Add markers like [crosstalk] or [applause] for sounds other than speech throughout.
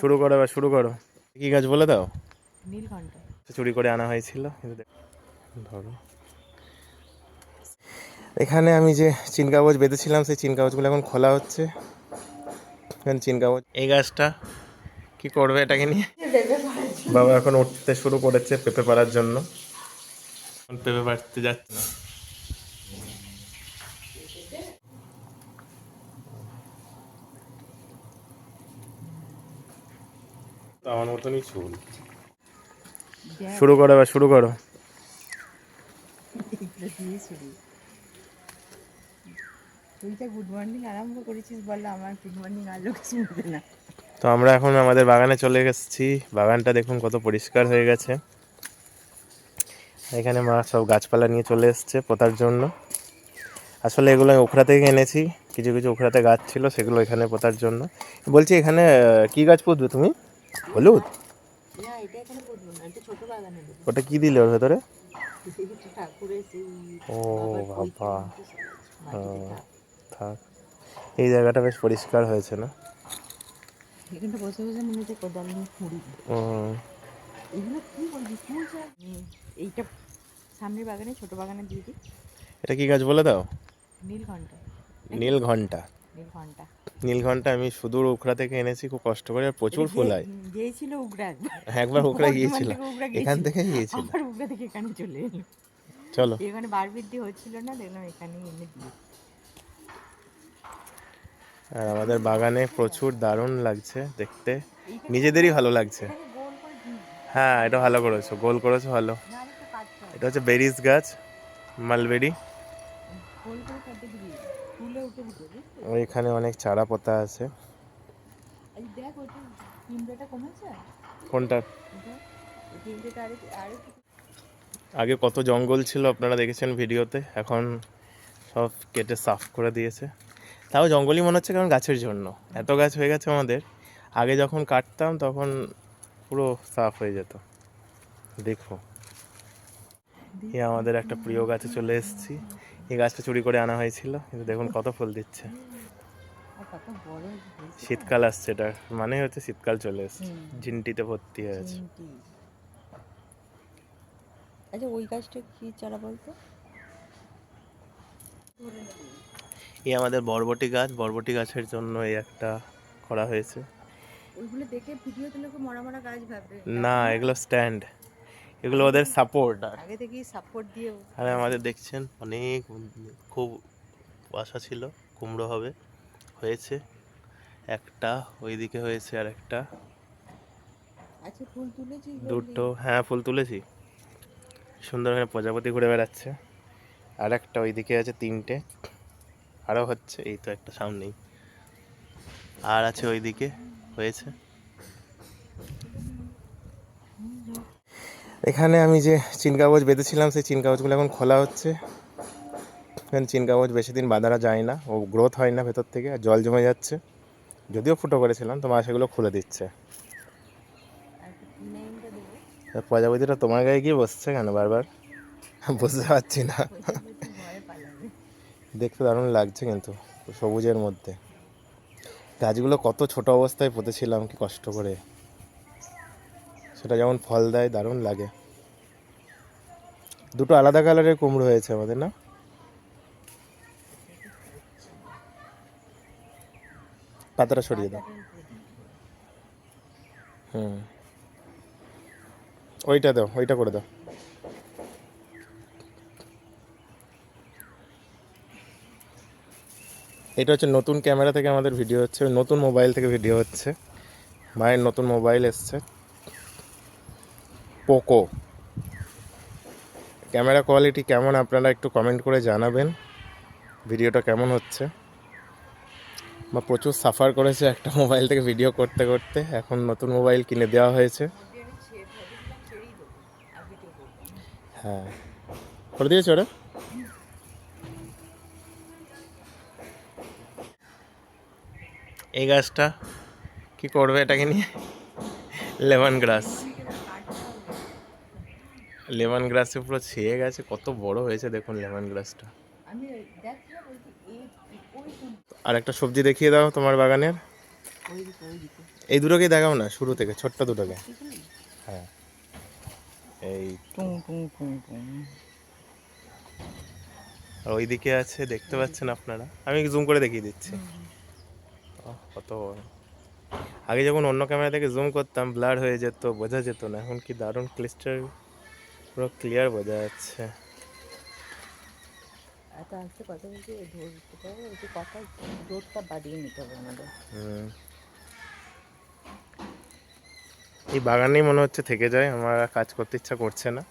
শুরু করো বা শুরু করো। কি গাছ বলে দাও? নীলকণ্ঠ। চুরি করে আনা হয়েছিল। ধরো। এখানে আমি যে চিন কাগজ বেঁধেছিলাম সেই চিন কাগজগুলো এখন খোলা হচ্ছে। এখন চিন কাগজ। এই গাছটা কি করবে এটাকে নিয়ে? বাবা এখন উঠতে শুরু করেছে পেঁপে পাড়ার জন্য। এখন পেঁপে পাড়তে যাচ্ছে না। আমার মতনই চুল। শুরু করো এবার শুরু করো। তুই তো গুড মর্নিং আরম্ভ করেছিস বলল আমার গুড মর্নিং আর লোক শুনবে না। তো আমরা এখন আমাদের বাগানে চলে এসেছি। বাগানটা দেখুন কত পরিষ্কার হয়ে গেছে। এখানে মা সব গাছপালা নিয়ে চলে এসছে পোতার জন্য। আসলে এগুলো আমি ওখরা থেকে এনেছি। কিছু কিছু ওখরাতে গাছ ছিল সেগুলো এখানে পোতার জন্য। বলছি এখানে কি গাছ পুঁতবে তুমি? হলুদ? ওটা কি দিলে ওর ভেতরে? ও বাবা। থাক। এই জায়গাটা বেশ পরিষ্কার হয়েছে না? এখানটা বসে বসে মনে হচ্ছে কোদাল নিয়ে খুঁড়ি এগুলো কি বলবি ফুল এইটা সামনের বাগানে ছোট বাগানে দিয়ে দিই। এটা কি গাছ বলে দাও? নীলঘণ্টা নীলঘণ্টা নীলঘণ্টা আমি সুদূর উখড়া থেকে এনেছি খুব কষ্ট করে আর প্রচুর ফুল হয়। গিয়েছিল উগরা একবার। একবার উখড়া গিয়েছিল। এখান থেকে গিয়েছিল। আবার উগরা থেকে এখানে চলে এলো। চলো। এখানে বার বৃদ্ধি হচ্ছিল না দেখলাম এখানে এনে দিয়ে আর আমাদের বাগানে প্রচুর দারুণ লাগছে দেখতে। নিজেদেরই ভালো লাগছে। দিই। হ্যাঁ এটা ভালো করেছ গোল করেছ ভালো। এটা হচ্ছে বেরিস গাছ মালবেরি গোল করে কাটতে দিবি ফুলে উঠে ওইখানে অনেক চারা পোতা আছে। কোনটা? আগে কত জঙ্গল ছিল আপনারা দেখেছেন ভিডিওতে এখন সব কেটে সাফ করে দিয়েছে। তাও জঙ্গলই মনে হচ্ছে কারণ গাছের জন্য। এত গাছ হয়ে গেছে আমাদের। আগে যখন কাটতাম তখন পুরো সাফ হয়ে যেত। দেখো। এই আমাদের একটা প্রিয় গাছে চলে এসেছি। এই গাছটা চুরি করে আনা হয়েছিল। কিন্তু দেখুন কত ফুল দিচ্ছে। কত বড় শীতকাল আসছে এটা মানে হচ্ছে শীতকাল চলে এসছে। হুম। ঝিনটিতে ভর্তি হয়েছে আচ্ছা ওই গাছটা কি চারা বলতো? এই আমাদের বরবটি গাছ বরবটি গাছের জন্য এই একটা করা হয়েছে। ওইগুলো দেখে ভিডিও তুলে খুব মরা মরা গাছ ভাববে। না এগুলো স্ট্যান্ড। এগুলো ওদের সাপোর্ট আগে থেকেই সাপোর্ট দিয়ে আর আমাদের দেখছেন অনেক খুব আশা ছিল কুমড়ো হবে। হয়েছে। একটা ওইদিকে হয়েছে আর একটা আচ্ছা দুটো হ্যাঁ ফুল তুলেছি। সুন্দর এখানে প্রজাপতি ঘুরে বেড়াচ্ছে। আর একটা ওইদিকে আছে তিনটে। আরও হচ্ছে এই তো একটা সামনেই। আর আছে ওইদিকে হয়েছে। এখানে আমি যে চিন কাগজ বেঁধেছিলাম সেই চিন কাগজগুলো এখন খোলা হচ্ছে। এখানে চিন কাগজ বেশি দিন বাঁধানো যায় না, ও গ্রোথ হয় না ভেতর থেকে, আর জল জমে যাচ্ছে। যদিও ফুটো করেছিলাম, তো মা সেগুলো খুলে দিচ্ছে। প্রজাপতিটা তোমার গায়ে গিয়ে বসছে কেন বারবার? বুঝতে পারছি না। দেখতে দারুণ লাগছে কিন্তু, সবুজের মধ্যে। গাছগুলো কত ছোট অবস্থায় পুঁতেছিলাম, কি কষ্ট করে। সেটা যেমন ফল দেয়, দারুণ লাগে। দুটো আলাদা কালারের কুমড়ো হয়েছে আমাদের, না? পাতাটা সরিয়ে দাও। হুম। ওইটা দাও, ওইটা করে দাও। এটা হচ্ছে নতুন ক্যামেরা থেকে আমাদের ভিডিও হচ্ছে, নতুন মোবাইল থেকে ভিডিও হচ্ছে। মায়ের নতুন মোবাইল এসছে। পোকো। ক্যামেরা কোয়ালিটি কেমন আপনারা একটু কমেন্ট করে জানাবেন। ভিডিওটা কেমন হচ্ছে? বা প্রচুর সাফার করেছে একটা মোবাইল থেকে ভিডিও করতে করতে। এখন নতুন মোবাইল কিনে দেওয়া হয়েছে। হ্যাঁ। করে দিয়েছ ওরা? এই গাছটা কি করবে এটাকে নিয়ে? লেমন গ্রাস। লেমন গ্রাসে পুরো ছেয়ে গেছে, কত বড় হয়েছে দেখুন লেমন গ্রাসটা। আমি আর একটা সবজি দেখিয়ে দাও তোমার বাগানের। এই দুটোকেই দেখাও না শুরু থেকে ছোট্ট দুটোকে। হ্যাঁ। এই টুং টুং টুং টুং। আর ওইদিকে আছে দেখতে পাচ্ছেন আপনারা? আমি জুম করে দেখিয়ে দিচ্ছি। কত আগে যখন অন্য ক্যামেরা থেকে জুম করতাম ব্লার হয়ে যেত বোঝা যেত না। এখন কি দারুণ ক্লিস্টার পুরো ক্লিয়ার বোঝা যাচ্ছে। এত আসতে কথা বলছি ধরতে একটু কথা জোরটা বাড়িয়ে নিতে হবে আমাদের। এই বাগানেই মনে হচ্ছে থেকে যায় আমার আর কাজ করতে ইচ্ছা করছে না।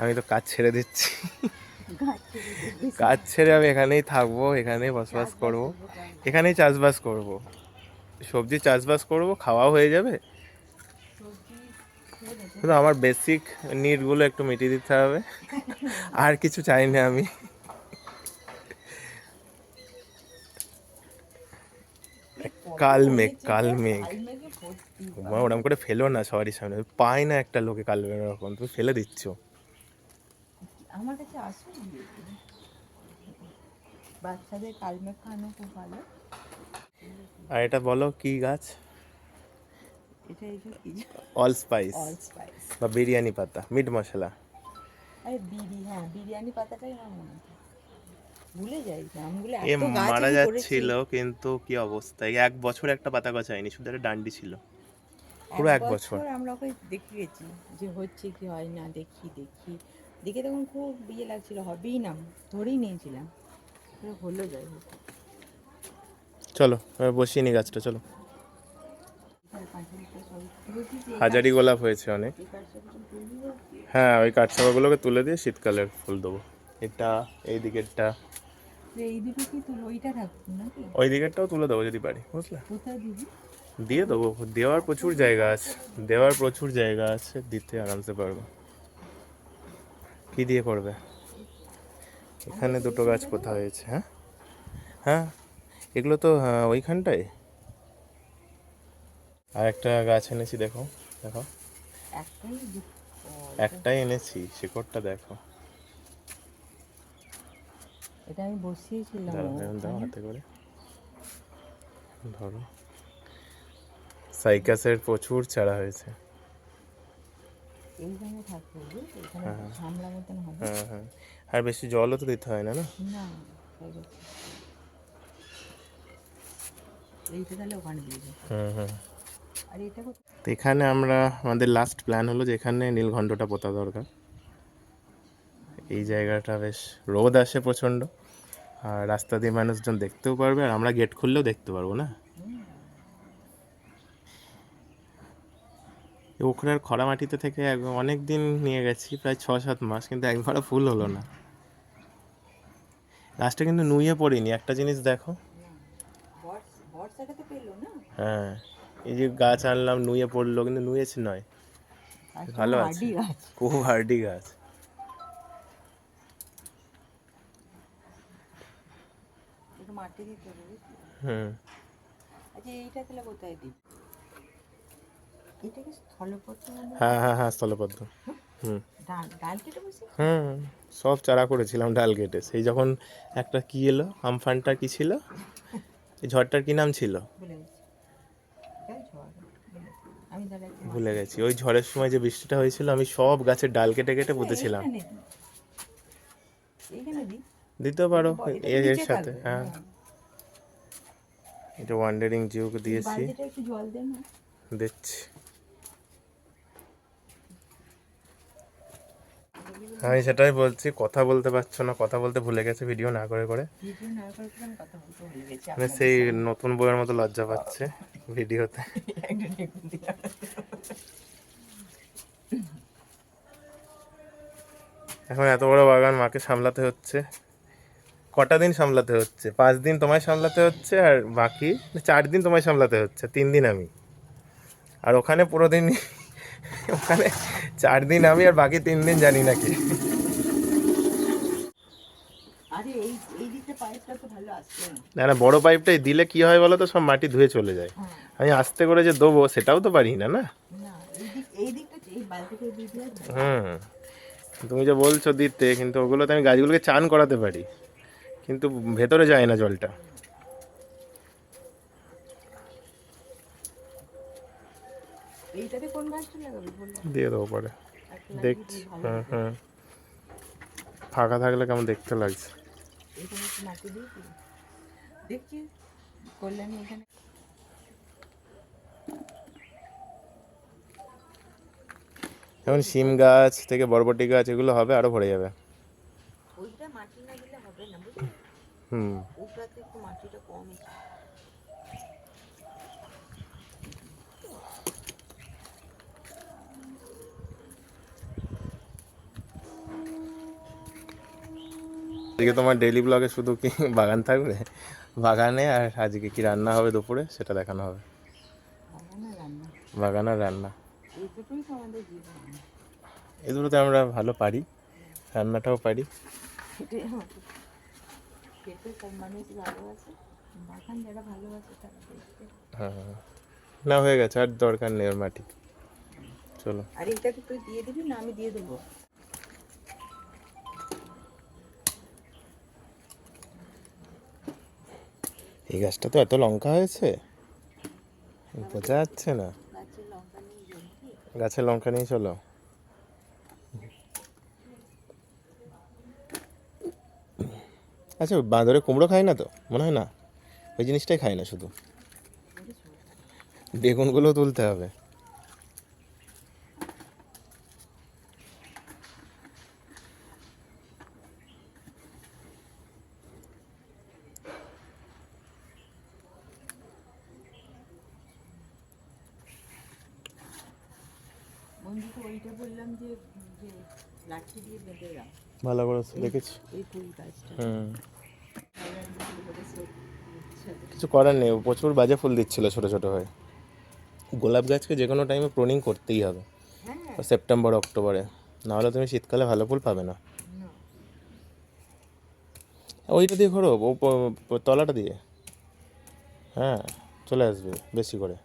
আমি তো কাজ ছেড়ে দিচ্ছি। কাজ ছেড়ে আমি এখানেই থাকব এখানেই বসবাস করব এখানেই চাষবাস করব। সবজি চাষবাস করব খাওয়া হয়ে যাবে? শুধু আমার বেসিক নিডগুলো একটু মিটিয়ে দিতে হবে। আর কিছু চাই না আমি। কাল মেঘ কাল। মেঘ ওরম করে ফেলো না সবারই সামনে। পায় না একটা লোকে কাল মেঘ এরকম তুমি ফেলে দিচ্ছ। আমার কাছে আসো বাচ্চাদের কালমেঘ খাওয়ানো খুব ভালো। আর এটা বলো কি গাছ? অল স্পাইস বা বিরিয়ানি পাতা মিট মশলা। হ্যাঁ বিরিয়ানি পাতাটাই আমার মনে হয়। ভুলে যাই নামগুলো এ মারা যাচ্ছিল কিন্তু কি অবস্থা? এক বছর একটা পাতা গছায়নি শুধু একটা ডান্ডি ছিল। পুরো এক বছর। আমরা ওকে গেছি যে হচ্ছে কি হয় না দেখি দেখি। দেখে তখন খুব বিয়ে লাগছিল হবেই না ধরেই নিয়েছিলাম। হলো যাই হোক চলো বসিয়ে নি গাছটা চলো। হাজারি গোলাপ হয়েছে অনেক। হ্যাঁ ওই কাঠচাপাগুলোকে তুলে দিয়ে শীতকালের ফুল দেবো। এটা এই দিকেরটা। এই দুটো কি তোর ওইটা থাকতো নাকি? ওই দিকেরটাও তুলে দেবো যদি পারি বুঝলে? কোথায় দিবি? দিয়ে দেবো দেওয়ার প্রচুর জায়গা আছে দেওয়ার প্রচুর জায়গা আছে দিতে আরামসে পারব। কি দিয়ে করবে? এখানে দুটো গাছ কোথা হয়েছে হ্যাঁ? হ্যাঁ এগুলো তো হ্যাঁ, ওইখানটায়? আর একটা গাছ এনেছি দেখো দেখো। একটাই এনেছি শিকড়টা দেখো। এটা আমি বসিয়েছিলাম দাও হাতে করে। ধরো। সাইকাসের প্রচুর চারা হয়েছে। হ্যাঁ, হ্যাঁ। হ্যাঁ আর বেশি জলও তো দিতে হয় না না? তো এখানে আমরা আমাদের লাস্ট প্ল্যান হলো যে এখানে নীলঘণ্টটা পোতা দরকার। এই জায়গাটা বেশ রোদ আসে প্রচণ্ড। আর রাস্তা দিয়ে মানুষজন দেখতেও পারবে আর আমরা গেট খুললেও দেখতে পারব না? এই ওখরার খরা মাটিতে থেকে অনেক দিন নিয়ে গেছি প্রায় ছ সাত মাস কিন্তু একবারও ফুল হলো না। লাস্টে কিন্তু নুয়ে পড়িনি একটা জিনিস দেখো। হ্যাঁ এই যে গাছ আনলাম নুয়ে পড়ল কিন্তু নুয়েছে নয়। ভালো আছে। খুব হার্ডি গাছ। একটু দিতে হবে বুঝলি? হুম। আচ্ছা এইটা তাহলে কোথায় দিই এটা কি হ্যাঁ হ্যাঁ হ্যাঁ স্থলপদ্ম। হুম। ডাল ডাল কেটে বসে হুম সব চারা করেছিলাম ডাল কেটে। সেই যখন একটা কি এলো? আমফানটা কি ছিল? এই ঝড়টার কি নাম ছিল? ভুলে গেছি। ওই ঝড়ের সময় যে বৃষ্টিটা হয়েছিল আমি সব গাছের ডাল কেটে কেটে পুঁতেছিলাম। দিতে পারো এর এর সাথে হ্যাঁ। এটা ওয়ান্ডারিং জিওকে দিয়েছি। দিচ্ছি। আমি সেটাই বলছি কথা বলতে পারছ না কথা বলতে ভুলে গেছে ভিডিও না করে করে। মানে সেই নতুন বইয়ের মতো লজ্জা পাচ্ছে ভিডিওতে। এখন এত বড় বাগান মাকে সামলাতে হচ্ছে। কটা দিন সামলাতে হচ্ছে? পাঁচ দিন তোমায় সামলাতে হচ্ছে আর বাকি চার দিন তোমায় সামলাতে হচ্ছে তিন দিন আমি। আর ওখানে পুরো দিন [laughs] ওখানে চার দিন আমি আর বাকি তিন দিন জানি নাকি তো না। না বড় পাইপটাই দিলে কি হয় বলো তো সব মাটি ধুয়ে চলে যায়। হ্যাঁ। আমি আস্তে করে যে দেবো সেটাও তো পারি না না? হুম তুমি যে বলছো দিতে কিন্তু ওগুলোতে আমি গাছগুলোকে চান করাতে পারি। কিন্তু ভেতরে যায় না জলটা। দিয়ে দেবো পরে। দেখছি হ্যাঁ হুম ফাঁকা থাকলে কেমন দেখতে লাগছে। এখানে। দেখছি কল্যাণী শিম গাছ থেকে বরবটি গাছ এগুলো হবে আরও ভরে যাবে ওইটা মাটি না দিলে হবে না বুঝলি হুম। ওটাতে একটু মাটিটা আজকে তোমার ডেইলি ব্লগে শুধু কি বাগান থাকবে? বাগানে আর আজকে কি রান্না হবে দুপুরে? সেটা দেখানো হবে। বাগান আর রান্না। এই দুটোই তো আমাদের জীবন। এই দুটোতে আমরা ভালো পারি রান্নাটাও পারি। খেতে সব মানুষ ভালোবাসে বাগান যারা ভালোবাসে তারা দেখতে। হ্যাঁ না হয়ে গেছে আর দরকার নেই ওর মাটি। চলো। আর তুই দিয়ে দিবি না আমি দিয়ে দেবো? এই গাছটা তো এত লঙ্কা হয়েছে? বোঝা যাচ্ছে না। গাছের লঙ্কা নিয়ে গাছের লঙ্কা নিয়ে চলো। আচ্ছা বাঁদরে কুমড়ো খায় না তো? মনে হয় না। ওই জিনিসটাই খায় না শুধু। বেগুনগুলো তুলতে হবে বন্ধুকে ওইটা বললাম যে যে লাঠি দিয়ে বেঁধে দাও ভালো করে দেখেছি। এই হুম। কিছু করার নেই ও প্রচুর বাজে ফুল দিচ্ছিল ছোট ছোট হয়ে। গোলাপ গাছকে যে কোনো টাইমে প্রুনিং করতেই হবে। হ্যাঁ। সেপ্টেম্বর অক্টোবরে নাহলে তুমি শীতকালে ভালো ফুল পাবে না। ওইটা দিয়ে ঘোরো তলাটা দিয়ে। হ্যাঁ চলে আসবে বেশি করে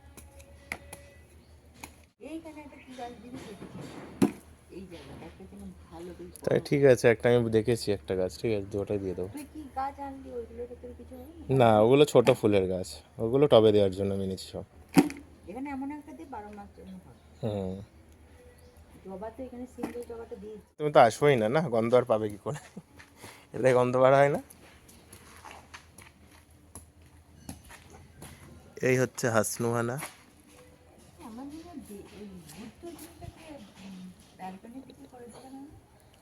এইখানে একটা কি গাছ দিবি দেখেছি এই জায়গাটা একটা যেন ভালো বেশ বড়। তাই ঠিক আছে একটা আমি দেখেছি একটা গাছ ঠিক আছে ওটাই দিয়ে দেবো। না ওগুলো ছোট ফুলের গাছ ওগুলো টবে দেওয়ার জন্য আমি নিচ্ছি সব। এখানে এমন একটা দিয়ে বারো মাস জন্য হুম। তুমি তো আসবোই না না? গন্ধ আর পাবে কি করে? এতে গন্ধ বার হয় না? এই হচ্ছে হাসনুহানা।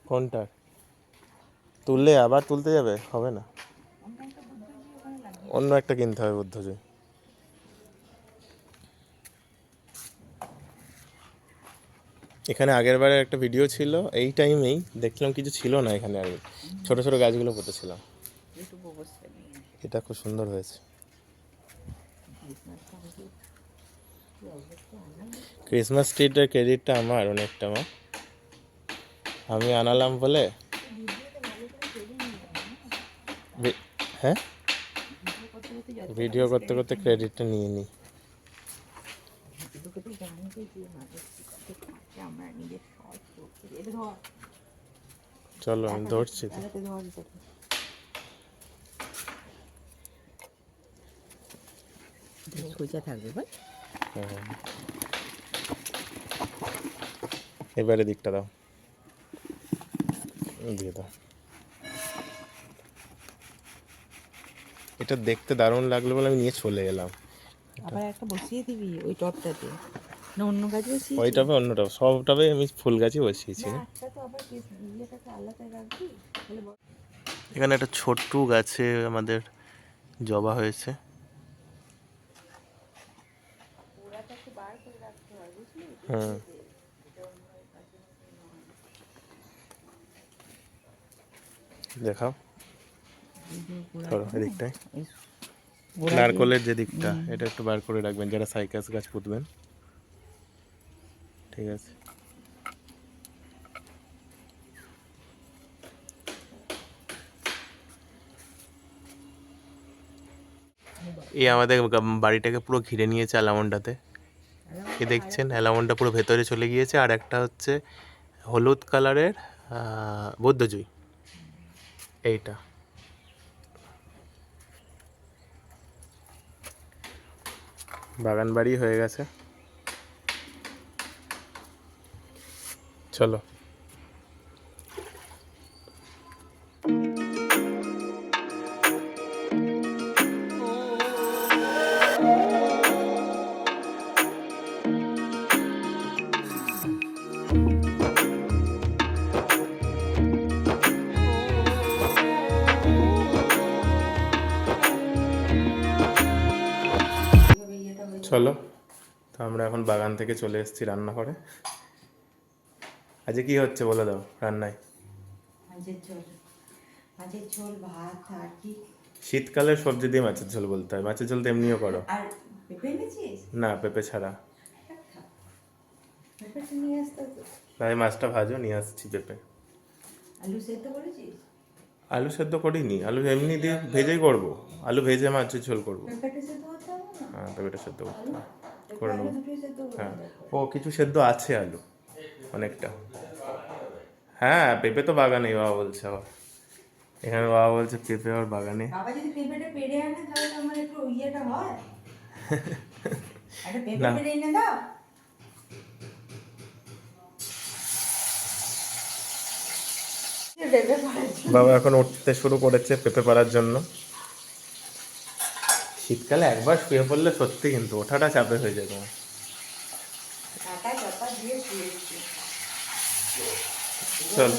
আমার মনে হয় দে- এই বুদ্ধ জিনিসটাকে ব্যালকনি থেকে করে দেবে না কোনটা? তুললে আবার তুলতে যাবে? হবে না। অন্য একটা কিনতে হবে বুদ্ধজয় এখানে আগের বারে একটা ভিডিও ছিল, এই টাইমেই দেখলাম কিছু ছিল না এখানে আর ছোট ছোট গাছগুলো পুঁতেছিলাম। এটা খুব সুন্দর হয়েছে। আমার ক্রিসমাস ট্রিটার ক্রেডিটটা আমার অনেকটা, মা। আমি আনালাম বলে? হ্যাঁ? ভিডিও করতে করতে ক্রেডিটটা নিয়ে নিই চলো, আমি ধরছি হ্যাঁ। এবারে দিকটা দাও। দিয়ে দাও। এটা দেখতে দারুণ লাগল বলে আমি নিয়ে চলে এলাম। আবার একটা বসিয়ে দিবি ওই টপটাতে না অন্য গাছ বসিয়ে ওই টবে অন্য টবে সব টবে আমি ফুল গাছই বসিয়েছি। এখানে একটা ছোট্ট গাছে আমাদের জবা হয়েছে। হয় হুম দেখাও। ধরো এদিকটায়। নারকলের যে দিকটা এটা একটু বার করে রাখবেন যারা সাইকাস গাছ পুঁতবেন। ঠিক আছে। এই আমাদের বাড়িটাকে পুরো ঘিরে নিয়েছে অ্যালামন্ডাতে। এ দেখছেন অ্যালামন্ডা পুরো ভেতরে চলে গিয়েছে আর একটা হচ্ছে হলুদ কালারের বৌদ্ধজুই। এইটা। বাগান বাড়ি হয়ে গেছে। চলো। চলো তো আমরা এখন বাগান থেকে চলে এসেছি রান্না করে আজকে কি হচ্ছে বলে দাও রান্নায়? শীতকালের সবজি দিয়ে মাছের ঝোল বলতে হয়। মাছের ঝোল তো এমনিও করো। না পেঁপে ছাড়া। তাই মাছটা ভাজো নিয়ে আসছি পেঁপে। আলু সেদ্ধ করেছিস? আলু সেদ্ধ করিনি। আলু এমনি দিয়ে ভেজেই করব। আলু ভেজে মাছের ঝোল করব। পেঁপেটা সেদ্ধ হ্যাঁ পেঁপেটা সেদ্ধ করতে হবে। করে নেব। হ্যাঁ। ও কিছু সেদ্ধ আছে আলু অনেকটা। হ্যাঁ পেঁপে তো বাগানেই বাবা বলছে আবার। এখানে বাবা বলছে পেঁপে আর বাগানে। বাবা যদি পেঁপেটা পেড়ে আনে তাহলে আমার একটু ইয়েটা হয়। একটা পেঁপে না। পেড়ে এনে দাও। বাবা এখন উঠতে শুরু করেছে পেঁপে পাড়ার জন্য। শীতকালে একবার শুয়ে পড়লে সত্যি কিন্তু ওঠাটা চাপে হয়ে যায় তোমার। চল।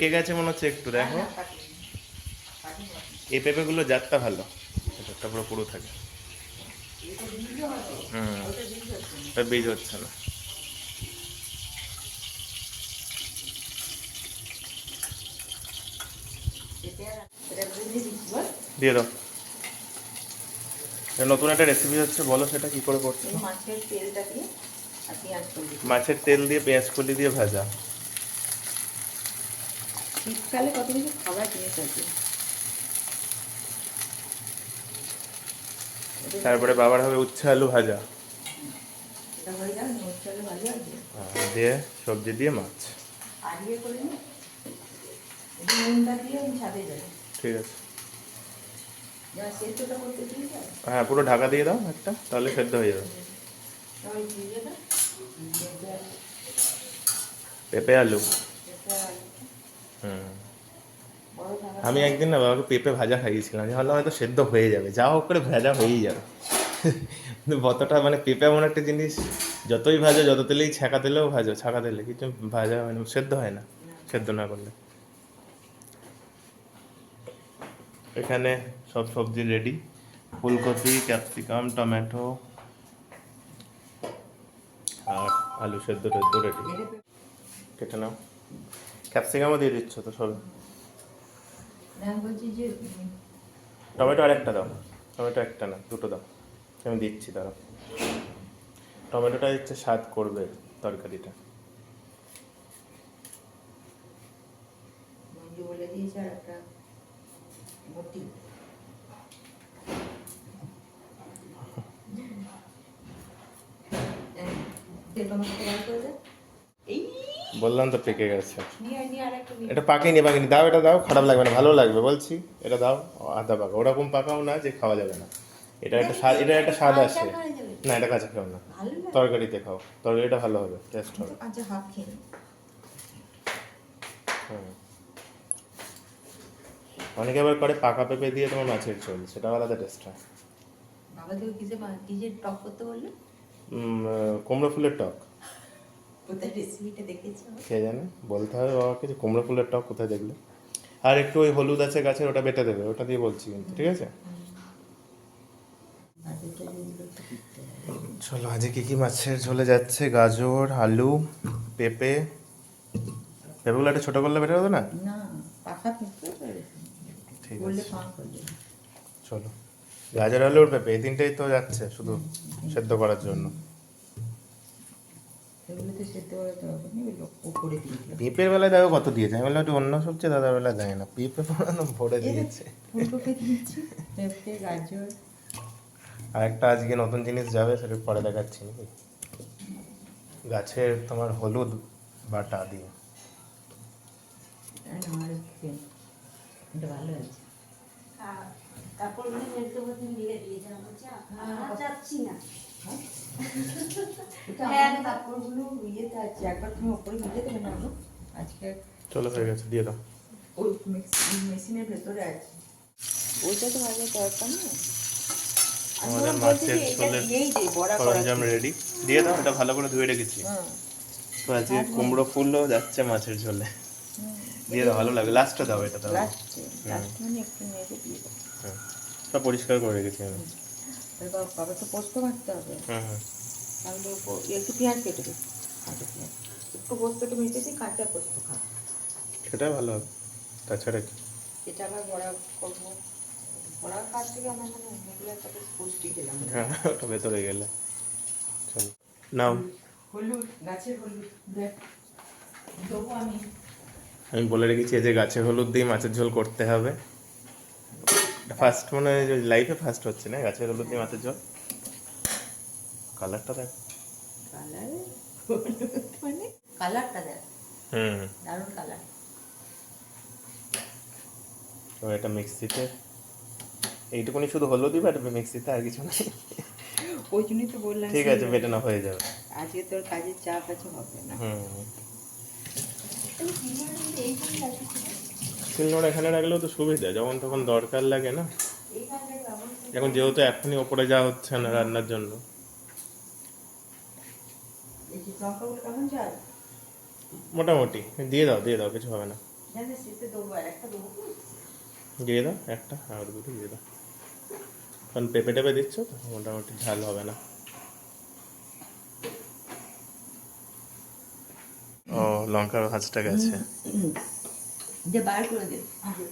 পেকে গেছে মনে হচ্ছে একটু দেখো। এই পেঁপেগুলো জাতটা ভালো। জাতটা পুরো পুরো থাকে। হুম। বীজ হচ্ছে না। দিয়ে দাও। নতুন একটা রেসিপি হচ্ছে বলো সেটা কি করে করছ? মাছের তেল দিয়ে পেঁয়াজ কলি দিয়ে ভাজা। শীতকালে কত কিছু খাবার জিনিস আছে তারপরে বাবার হবে উচ্ছে আলু ভাজা। হয়ে দিয়ে। সবজি দিয়ে মাছ। ইয়ে ঠিক আছে। হ্যাঁ পুরো ঢাকা দিয়ে দাও একটা তাহলে সেদ্ধ হয়ে যাবে। পেঁপে আলু পেঁপে আর হুম বড় থাকা আমি একদিন না বাবাকে পেঁপে ভাজা খাইয়েছিলাম। আমি ভাবলাম হয়তো সেদ্ধ হয়ে যাবে। যা হোক করে ভাজা হয়েই যাবে। কিন্তু কতটা মানে পেঁপে এমন একটা জিনিস, যতই ভাজো, যত তেলেই ছ্যাঁকা তেলেও ভাজো ছাকা তেলে কিছু ভাজা হয় না, সেদ্ধ হয় না, সেদ্ধ না করলে। এখানে সব সবজি রেডি ফুলকপি, ক্যাপসিকাম, টমেটো, আর আলু সেদ্ধ টেদ্ধ রেডি কেটে নাও। ক্যাপসিকামও দিয়ে দিচ্ছ তো সব টমেটো আর একটা দাও। টমেটো একটা না দুটো দাও। আমি দিচ্ছি দাঁড়াও। টমেটোটা হচ্ছে স্বাদ করবে তরকারিটা। বলে দিয়েছে আর একটা বটি তেল টমেটোটা করে দে। বললাম তো পেকে গেছে। এটা পাকেনি পাকেনি। দাও এটা দাও খারাপ লাগবে না ভালো লাগবে বলছি। এটা দাও আধা পাকা। ওরকম পাকাও না যে খাওয়া যাবে না। এটা একটা স্বাদ এটা একটা স্বাদ কাঁচা আছে। না এটা কাঁচা খাও না। তরকারিতে খাও। তরকারিটা ভালো হবে টেস্ট হবে। আচ্ছা। হুম। অনেকে আবার করে পাকা পেঁপে দিয়ে তোমার মাছের ঝোল সেটা আলাদা টেস্ট হয়। বাবা কিসে কিসে টক করতে বলল? কুমড়ো ফুলের টক। কোথায় রেসিপিটা দেখেছ? কে জানে? বলতে হবে বাবাকে যে কুমড়ো ফুলের টক কোথায় দেখলে? আর একটু ওই হলুদ আছে গাছের ওটা বেটে দেবে ওটা দিয়ে বলছি কিন্তু ঠিক আছে। চলো আজকে কি কি মাছের ঝোলে যাচ্ছে? গাজর আলু পেঁপে। পেঁপেগুলো একটা ছোটো করলে বেটার হতো না? ঠিক আছে। চলো। গাজর আলু আর পেঁপে এই তিনটেই তো যাচ্ছে শুধু সেদ্ধ করার জন্য। দিয়ে পেঁপের বেলায় দেখো কত দিয়েছে। আমি বললাম একটু অন্য সবজি দাদার বেলায় দেয় না। পেঁপে পুরো ভরে দিয়েছে। ফুলকপি দিচ্ছি পেঁপে গাজর। আর একটা আজকে নতুন জিনিস যাবে সেটা পরে দেখাচ্ছি। নাকি গাছের তোমার হলুদ বাটা দিয়ে। ভালো আছে তারপর দিয়েছেন বলছে যাচ্ছি না। হ্যাঁ, কাপড়গুলো ইয়েতে আছে একবার তুমি ওপরে ভিজে দেবে না আজকে চলো হয়ে গেছে দিয়ে দাও। ওই মেশিনের ভেতরে আছে। ওইটা তো ভালো দরকার না। আমাদের মাছের সরঞ্জাম রেডি দিয়ে দাও এটা ভালো করে ধুয়ে রেখেছি। হ্যাঁ। তো আজকে কুমড়ো ফুলও যাচ্ছে মাছের ঝোলে। দিয়ে দাও ভালো লাগবে। লাস্টে দাও এটা মানে হুম। সব পরিষ্কার করে রেখেছি আমি। এবার বাবা তো পোস্ত কাটতে হবে। হুম হুম তাহলে একটু পেঁয়াজ কেটে দিই। কাঁচা পেঁয়াজ। একটু পোস্তটা মেটে দিই কাঁচা পোস্ত খাও সেটাই ভালো হবে। তাছাড়া কি? এটা আবার বড়া করব। বড়ার কাজ থেকে আমার মানে একটা বেশ পুষ্টি খেলাম। হ্যাঁ ওটা ভেতরে গেলে। চলো নাও। হলুদ গাছের হলুদ। দেখ দেবো আমি। আমি বলে রেখেছি এই যে গাছে হলুদ দিয়ে মাছের ঝোল করতে হবে। ফার্স্ট মনে হয় লাইফে ফার্স্ট হচ্ছে না? গাছের হলুদ দিয়ে মাছের ঝোল কালারটা দেখ। কালার মানে কালারটা দেখ। হুম। দারুণ কালার তো এটা মিক্সিতে এইটুকুনি শুধু হলুদই বাটবে মিক্সিতে আর কিছু না ওই জন্যই তো বললাম ঠিক আছে বেটে না হয়ে যাবে। আজকে তোর কাজের চাপ আছে হবে না। হুম। শিলনোড়া এখানে রাখলেও তো সুবিধা যখন তখন দরকার লাগে না। এখন যেহেতু এখনই ওপরে যাওয়া হচ্ছে না রান্নার জন্য। মোটামুটি দিয়ে দাও দিয়ে দাও কিছু হবে না। দিয়ে দাও একটা আর দুটো দিয়ে দাও। কারণ পেঁপে টেপে দিচ্ছ তো মোটামুটি ঝাল হবে না। ও লঙ্কার ভাজটা গেছে। যে বার করে দে পুরো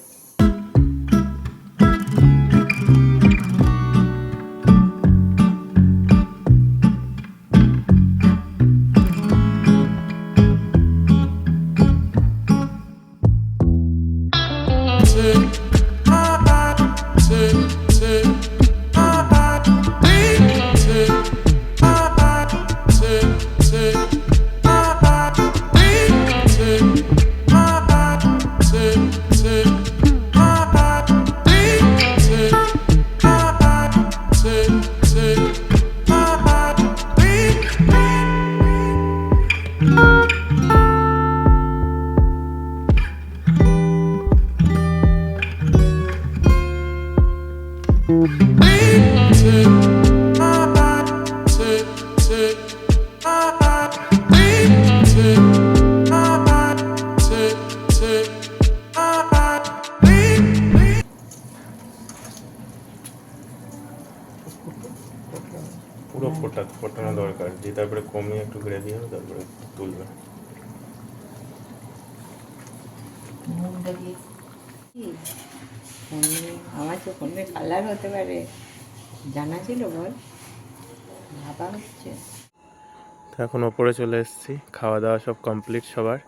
তো এখন ওপরে চলে এসেছি খাওয়া দাওয়া সব কমপ্লিট সবার।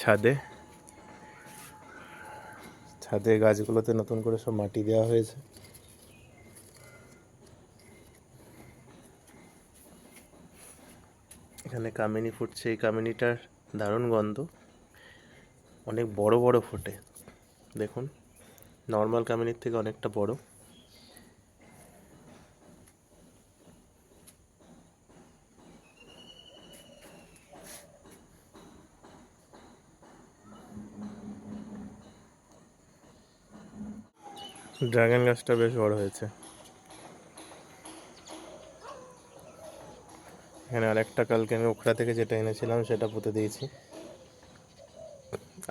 ছাদে। ছাদে গাছগুলোতে নতুন করে সব মাটি দেওয়া হয়েছে। এখানে কামিনী ফুটছে, এই কামিনীটার দারুণ গন্ধ। অনেক বড় বড় ফোটে, দেখুন। নর্মাল কামিনীর থেকে অনেকটা বড়। ড্রাগন গাছটা বেশ বড় হয়েছে। এখানে আরেকটা কালকে আমি ওখরা থেকে যেটা এনেছিলাম, সেটা পুঁতে দিয়েছি।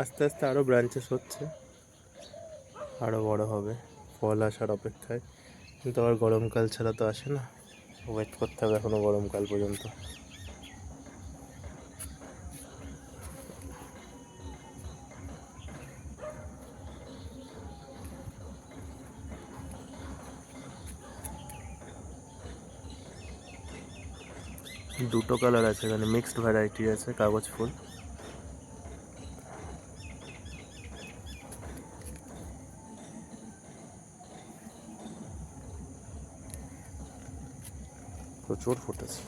আস্তে আস্তে আরও ব্রাঞ্চেস হচ্ছে আরও বড় হবে, ফল আসার অপেক্ষায়। কিন্তু আবার গরমকাল ছাড়া তো আসে না। ওয়েট করতে হবে এখনও গরমকাল পর্যন্ত। দুটো কালার আছে এখানে মিক্সড ভ্যারাইটি আছে কাগজ ফুল। প্রচুর ফুটেছে।